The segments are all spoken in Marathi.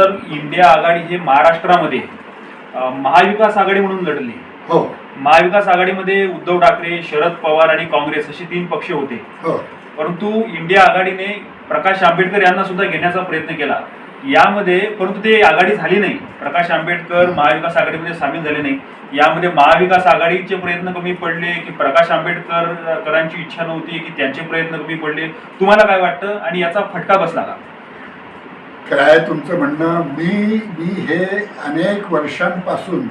सर इंडिया आघाडी हे महाराष्ट्रामध्ये महाविकास आघाडी म्हणून लढली. हो. महाविकास आघाडीमध्ये उद्धव ठाकरे शरद पवार आणि काँग्रेस असे तीन पक्ष होते. हो. परंतु इंडिया आघाडीने प्रकाश आंबेडकर यांना सुद्धा घेण्याचा प्रयत्न केला. यामध्ये परंतु ते आघाडी झाली नाही. प्रकाश आंबेडकर महाविकास आघाडीमध्ये सामील झाले नाही. यामध्ये महाविकास आघाडीचे प्रयत्न कमी पडले की प्रकाश आंबेडकर करांची इच्छा नव्हती की त्यांचे प्रयत्न कमी पडले. तुम्हाला काय वाटतं? आणि याचा फटका बसला का? काय तुमचं म्हणणं मी मी हे अनेक वर्षांपासून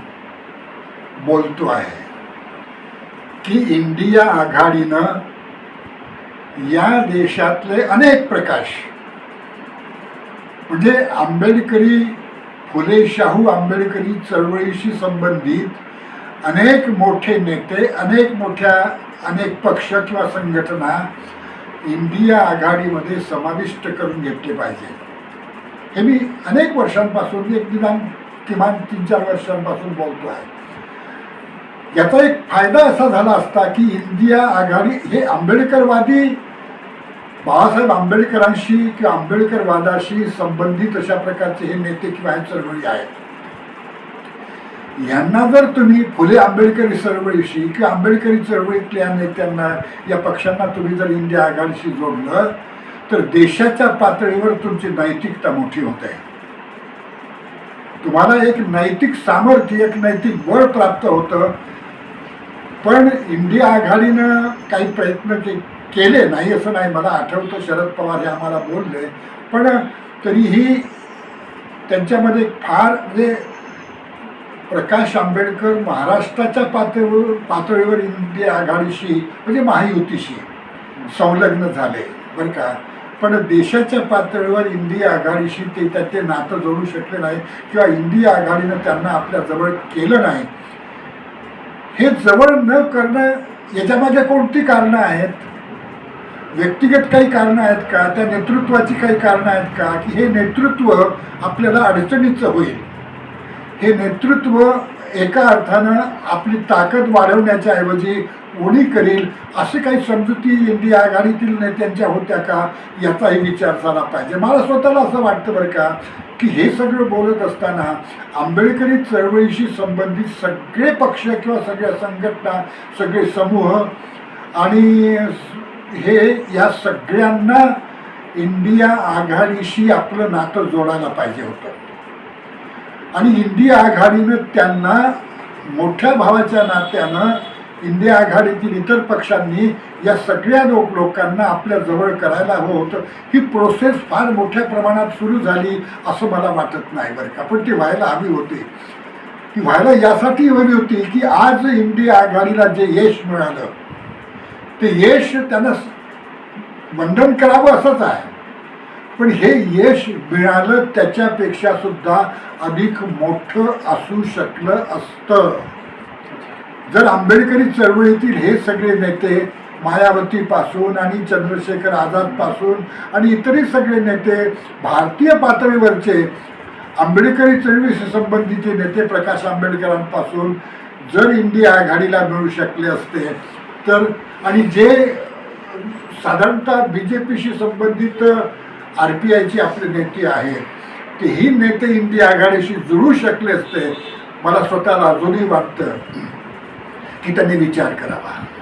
बोलतो आहे की इंडिया आघाडीनं या देशातले अनेक प्रकाश म्हणजे आंबेडकरी फुले शाहू आंबेडकरी चळवळीशी संबंधित अनेक मोठे नेते अनेक मोठ्या अनेक पक्ष किंवा संघटना इंडिया आघाडीमध्ये समाविष्ट करून घेतले पाहिजे हे मी अनेक वर्षांपासून एक निदान किमान तीन चार वर्षांपासून बोलतो आहे. याचा एक फायदा असा झाला असता की इंडिया आघाडी हे आंबेडकरवादी बाळासाहेब आंबेडकरांशी किंवा आंबेडकरवादाशी संबंधित अशा प्रकारचे हे नेते किंवा हे चळवळी आहेत. यांना जर तुम्ही फुले आंबेडकरी चळवळीशी किंवा आंबेडकरी चळवळीतल्या नेत्यांना या पक्षांना तुम्ही जर इंडिया आघाडीशी जोडलं तर देशाच्या पातळीवर तुमची नैतिकता मोठी होते तुम्हाला एक नैतिक सामर्थ्य एक नैतिक बळ प्राप्त होतं. पण इंडिया आघाडीनं काही प्रयत्न के केले नाही असं नाही. मला आठवतं शरद पवार हे आम्हाला बोलले. पण तरीही त्यांच्यामध्ये फार म्हणजे प्रकाश आंबेडकर महाराष्ट्राच्या पातळीवर पातळीवर इंडिया आघाडीशी म्हणजे महायुतीशी संलग्न झाले बरं का? पण देशाच्या पातळीवर इंडिया आघाडीशी ते त्याचे नातं जोडू शकले नाही किंवा इंडिया आघाडीनं त्यांना आपल्या जवळ केलं नाही. हे जवळ न करणं याच्यामागे कोणती कारणं आहेत? व्यक्तिगत काही कारणं आहेत का? त्या नेतृत्वाची काही कारणं आहेत का? की हे नेतृत्व आपल्याला अडचणीचं होईल. हे नेतृत्व एका अर्थानं आपली ताकद वाढवण्याच्या ऐवजी उणी करील असे काही समजुती इंडिया आघाडीतील नेत्यांच्या होत्या का याचाही विचार झाला पाहिजे. मला स्वतःला असं वाटतं बरं का की हे सगळं बोलत असताना आंबेडकरी चळवळीशी संबंधित सगळे पक्ष किंवा सगळ्या संघटना सगळे समूह आणि हे या सगळ्यांना इंडिया आघाडीशी आपलं नातं जोडायला पाहिजे होतं. आणि इंडिया आघाडीनं त्यांना मोठ्या भावाच्या नात्यानं इंडिया आघाडीतील इतर पक्षांनी या सगळ्या लोक लोकांना आपल्या जवळ करायला हवं होतं. ही प्रोसेस फार मोठ्या प्रमाणात सुरू झाली असं मला वाटत नाही बरं का. पण ती व्हायला हवी होती. ती व्हायला यासाठी हवी होती की आज इंडिया आघाडीला जे यश मिळालं ते यश त्यांना वंदन करावं असंच आहे. पण हे यश मिळालं त्याच्यापेक्षा सुद्धा अधिक मोठं असू शकलं असतं. जर आंबेडकरी चळवळीतील हे सगळे नेते मायावतीपासून आणि चंद्रशेखर आझादपासून आणि इतरही सगळे नेते भारतीय पातळीवरचे आंबेडकरी चळवळीशी संबंधीचे नेते प्रकाश आंबेडकरांपासून जर इंडिया आघाडीला मिळू शकले असते तर आणि जे साधारणतः बी जे पीशी संबंधित आर पी आयची आपले नेते आहेत ते ही नेते इंडिया आघाडीशी जुळू शकले असते मला स्वतःला अजूनही वाटतं की त्यांनी विचार करावा.